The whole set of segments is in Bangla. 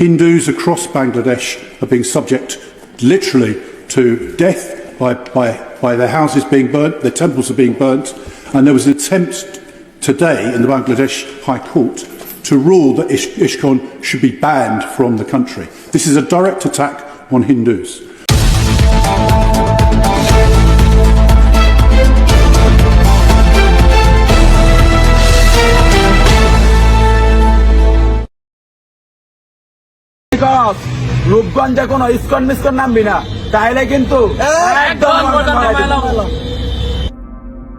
Hindus across Bangladesh are being subject literally to death by, by, by their houses being burnt, their temples are being burnt. And there was an attempt today in the Bangladesh High Court to rule that Ish Ishkon should be banned from the country. This is a direct attack on Hindus. কস রূপগঞ্জে কোনো ইস্কন মিস্কন নামবি না তাহলে কিন্তু একদম।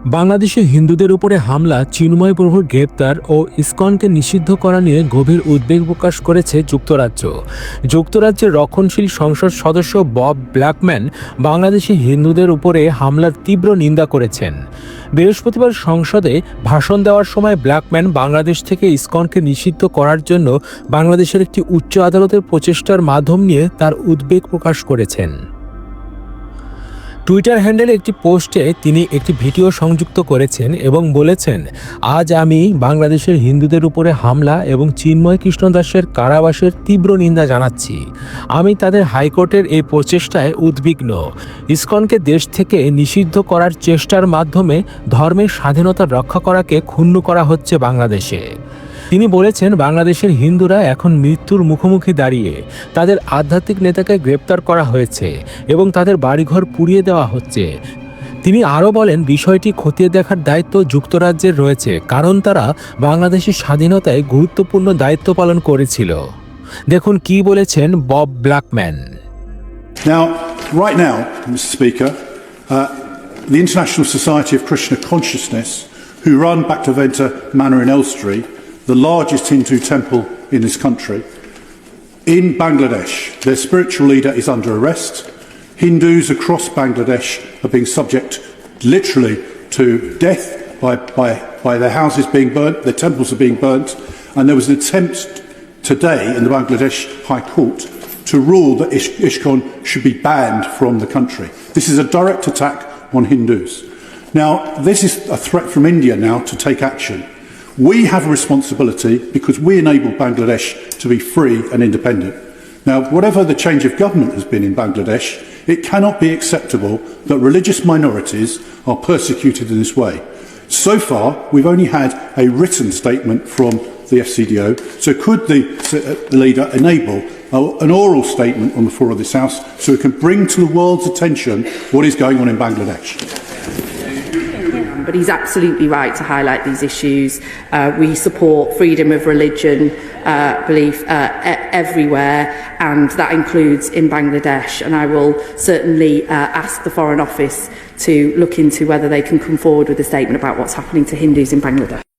বাংলাদেশে হিন্দুদের উপরে হামলা, চিন্ময় প্রভুর গ্রেপ্তার ও ইসকনকে নিষিদ্ধ করা নিয়ে গভীর উদ্বেগ প্রকাশ করেছে যুক্তরাজ্য। যুক্তরাজ্যের রক্ষণশীল সংসদ সদস্য বব ব্ল্যাকম্যান বাংলাদেশি হিন্দুদের উপরে হামলার তীব্র নিন্দা করেছেন। বৃহস্পতিবার সংসদে ভাষণ দেওয়ার সময় ব্ল্যাকম্যান বাংলাদেশ থেকে ইসকনকে নিষিদ্ধ করার জন্য বাংলাদেশের একটি উচ্চ আদালতের প্রচেষ্টার মাধ্যম নিয়ে তার উদ্বেগ প্রকাশ করেছেন। টুইটার হ্যান্ডেলে একটি পোস্টে তিনি একটি ভিডিও সংযুক্ত করেছেন এবং বলেছেন, আজ আমি বাংলাদেশের হিন্দুদের উপরে হামলা এবং চিন্ময় কৃষ্ণ দাসের কারাবাসের তীব্র নিন্দা জানাচ্ছি। আমি তাদের হাইকোর্টের এই প্রচেষ্টায় উদ্বিগ্ন। ইসকনকে দেশ থেকে নিষিদ্ধ করার চেষ্টার মাধ্যমে ধর্মের স্বাধীনতা রক্ষা করাকে ক্ষুণ্ণ করা হচ্ছে বাংলাদেশে। তিনি বলেছেন বাংলাদেশের হিন্দুরা এখন মৃত্যুর মুখোমুখি দাঁড়িয়ে তাদের আধ্যাত্মিক নেতাকে গ্রেপ্তার করা হয়েছে এবং তাদের বাড়িঘর পুড়িয়ে দেওয়া হচ্ছে তিনি আরও বলেন বিষয়টি খতিয়ে দেখার দায়িত্ব যুক্তরাজ্যের রয়েছে কারণ তারা বাংলাদেশের স্বাধীনতায় গুরুত্বপূর্ণ দায়িত্ব পালন করেছিল দেখুন কি বলেছেন Bob Blackman Now, right now, Mr. Speaker, uh, the International Society of Krishna Consciousness, who run Bhaktiventa Manor in Elstree, the largest Hindu temple in this country, in Bangladesh, their spiritual leader is under arrest. Hindus across Bangladesh are being subject literally to death by, by, by their houses being burnt, their temples are being burnt, and there was an attempt today in the Bangladesh High Court to rule that Ish- ISKCON should be banned from the country. This is a direct attack on Hindus. Now, this is a threat from India now to take action. We have a responsibility because we enabled Bangladesh to be free and independent. Now, whatever the change of government has been in Bangladesh, it cannot be acceptable that religious minorities are persecuted in this way. So far, we've only had a written statement from the FCDO, so could the uh, leader enable an oral statement on the floor of this House so it can bring to the world's attention what is going on in Bangladesh? But he's absolutely right to highlight these issues. Uh, we support freedom of religion, uh, belief uh, e everywhere, and that includes in Bangladesh. And I will certainly uh, ask the Foreign Office to look into whether they can come forward with a statement about what's happening to Hindus in Bangladesh.